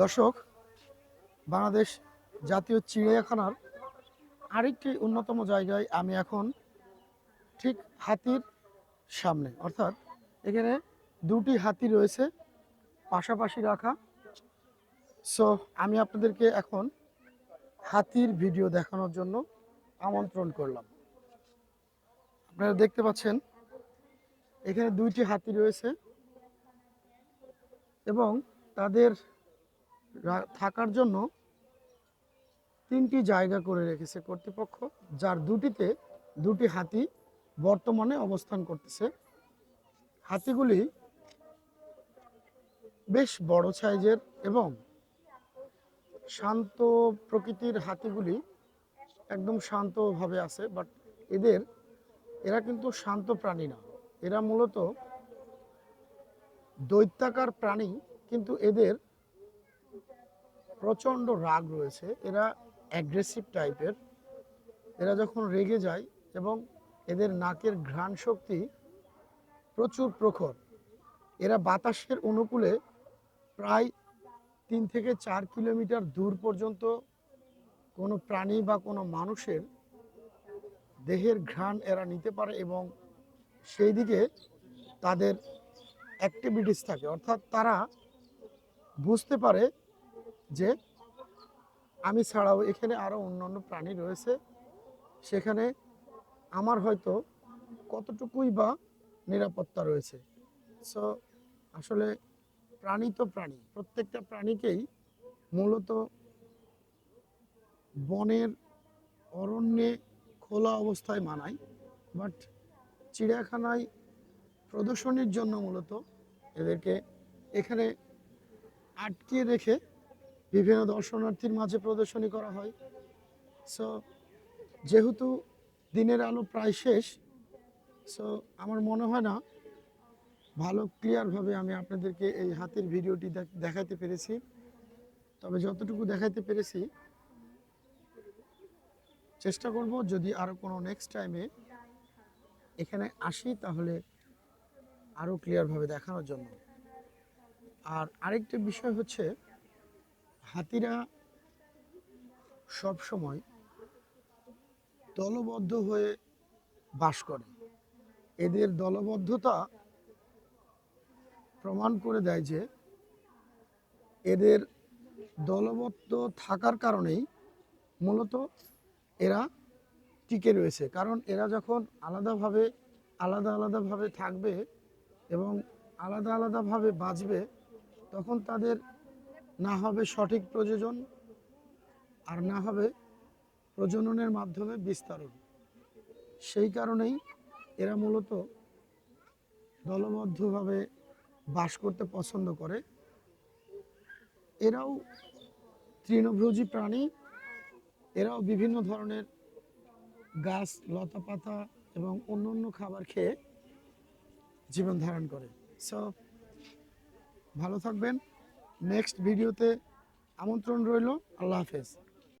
দর্শক, বাংলাদেশ জাতীয় চিড়িয়াখানার আরেকটি অন্যতম জায়গায় আমি এখন ঠিক হাতির সামনে, অর্থাৎ এখানে দুটি হাতি রয়েছে পাশাপাশি রাখা। সো আমি আপনাদেরকে এখন হাতির ভিডিও দেখানোর জন্য আমন্ত্রণ করলাম। আপনারা দেখতে পাচ্ছেন, এখানে দুইটি হাতি রয়েছে এবং তাদের থাকার জন্য তিনটি জায়গা করে রেখেছে কর্তৃপক্ষ, যার দুটিতে দুটি হাতি বর্তমানে অবস্থান করতেছে। হাতিগুলি বেশ বড় সাইজের এবং শান্ত প্রকৃতির হাতিগুলি একদম শান্তভাবে আছে, বাট এদের, এরা কিন্তু শান্ত প্রাণী না। এরা মূলত দৈত্যাকার প্রাণী, কিন্তু এদের প্রচণ্ড রাগ রয়েছে। এরা অ্যাগ্রেসিভ টাইপের এরা। যখন রেগে যায় এবং এদের নাকের ঘ্রাণ শক্তি প্রচুর প্রখর, এরা বাতাসের অনুকূলে প্রায় তিন থেকে চার কিলোমিটার দূর পর্যন্ত কোনো প্রাণী বা কোনো মানুষের দেহের ঘ্রাণ এরা নিতে পারে এবং সেই দিকে তাদের অ্যাক্টিভিটিস থাকে। অর্থাৎ তারা বুঝতে পারে যে আমি ছাড়াও এখানে আরও অন্যান্য প্রাণী রয়েছে। সেখানে আমার হয়তো কতটুকুই বা নিরাপত্তা রয়েছে। সো আসলে প্রাণী তো প্রাণী, প্রত্যেকটা প্রাণীকেই মূলত বনের অরণ্যে খোলা অবস্থায় মানায় বাট চিড়িয়াখানায় প্রদর্শনীর জন্য মূলত এদেরকে এখানে আটকে রেখে বিভিন্ন দর্শনার্থীর মাঝে প্রদর্শনী করা হয়। সো যেহেতু দিনের আলো প্রায় শেষ সো আমার মনে হয় না ভালো ক্লিয়ারভাবে আমি আপনাদেরকে এই হাতের ভিডিওটি দেখাতে পেরেছি। তবে যতটুকু দেখাতে পেরেছি, চেষ্টা করব যদি আরও কোনো নেক্সট টাইমে এখানে আসি, তাহলে আরও ক্লিয়ারভাবে দেখানোর জন্য। আর আরেকটা বিষয় হচ্ছে সব সময় দলবদ্ধ হয়ে বাস করে। এদের দলবদ্ধতা প্রমাণ করে দেয় যে এদের দলবদ্ধ থাকার কারণেই মূলত এরা টিকে রয়েছে। কারণ এরা যখন আলাদাভাবে, আলাদা আলাদাভাবে থাকবে এবং আলাদা আলাদাভাবে বাঁচবে, তখন তাদের না হবে সঠিক প্রযোজন আর না হবে প্রজননের মাধ্যমে বিস্তারণ। সেই কারণেই এরা মূলত দলবদ্ধভাবে বাস করতে পছন্দ করে। এরাও তৃণভোজী প্রাণী, এরাও বিভিন্ন ধরনের গাছ, লতাপাতা এবং অন্য অন্য খাবার খেয়ে জীবন ধারণ করে। সো ভালো থাকবেন। নেক্সট ভিডিওতে আমন্ত্রণ রইল। আল্লাহ হাফেজ।